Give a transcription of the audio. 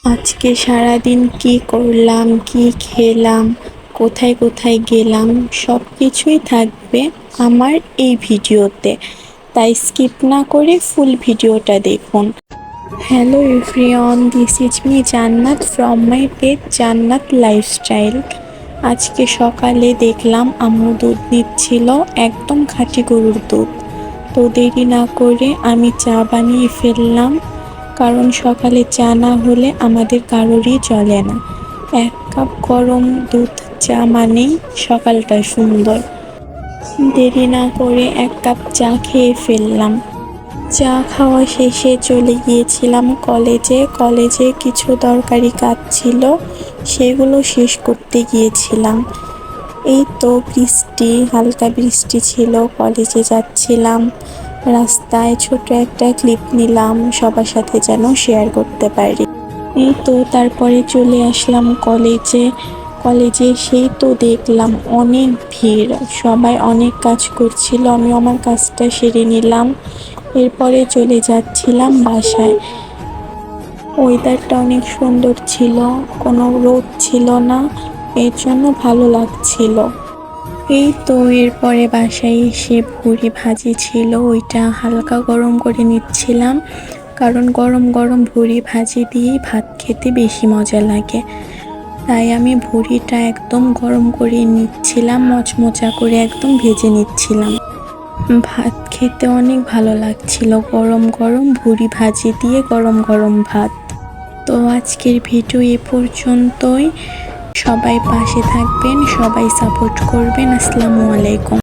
আজকে সারাদিন কি করলাম, কি খেলাম, কোথায় কোথায় গেলাম সব কিছুই থাকবে আমার এই ভিডিওতে। তাই স্কিপ না করে ফুল ভিডিওটা দেখুন। Hello everyone, this is me Jannat from my page Jannat lifestyle. আজকে সকালে দেখলাম আম্মু দুধ নিচ্ছিল, একদম খাঁটি গরুর দুধ। তো দেরি না করে আমি চা বানিয়ে ফেললাম। কারণ সকালে চা না হলে আমাদের কারোরই চলে না। এক কাপ গরম দুধ চা মানেই সকালটা সুন্দর। দেরি না করে এক কাপ চা খেয়ে ফেললাম। চা খাওয়া শেষে চলে গিয়েছিলাম কলেজে। কলেজে কিছু দরকারি কাজ ছিল, সেগুলো শেষ করতে গিয়েছিলাম। এই তো বৃষ্টি, হালকা বৃষ্টি ছিল, কলেজে যাচ্ছিলাম। রাস্তায় ছোট একটা ক্লিপ নিলাম, সবার সাথে যেন শেয়ার করতে পারি। এই তো তারপরে চলে আসলাম কলেজে কলেজে সেই তো দেখলাম অনেক ভিড়, সবাই অনেক কাজ করছিল আমি আমার কাজটা সেরে নিলাম। এরপরে চলে যাচ্ছিলাম বাসায়। ওয়েদারটা অনেক সুন্দর ছিল, কোনো রোদ ছিল না, এর জন্য ভালো লাগছিল। এই তো, এরপরে বাসায় এসে ভুড়ি ভাজি ছিল, ওইটা হালকা গরম করে নিচ্ছিলাম। কারণ গরম গরম ভুড়ি ভাজি দিয়েই ভাত খেতে বেশি মজা লাগে। তাই আমি ভুড়িটা একদম গরম করে নিচ্ছিলাম, মচমচা করে একদম ভেজে নিচ্ছিলাম। ভাত খেতে অনেক ভালো লাগছিল, গরম গরম ভুড়ি ভাজি দিয়ে গরম গরম ভাত। তো আজকের ভিডিও এ পর্যন্তই। সবাই পাশে থাকবেন সবাই সাপোর্ট করবেন। আসসালামু আলাইকুম।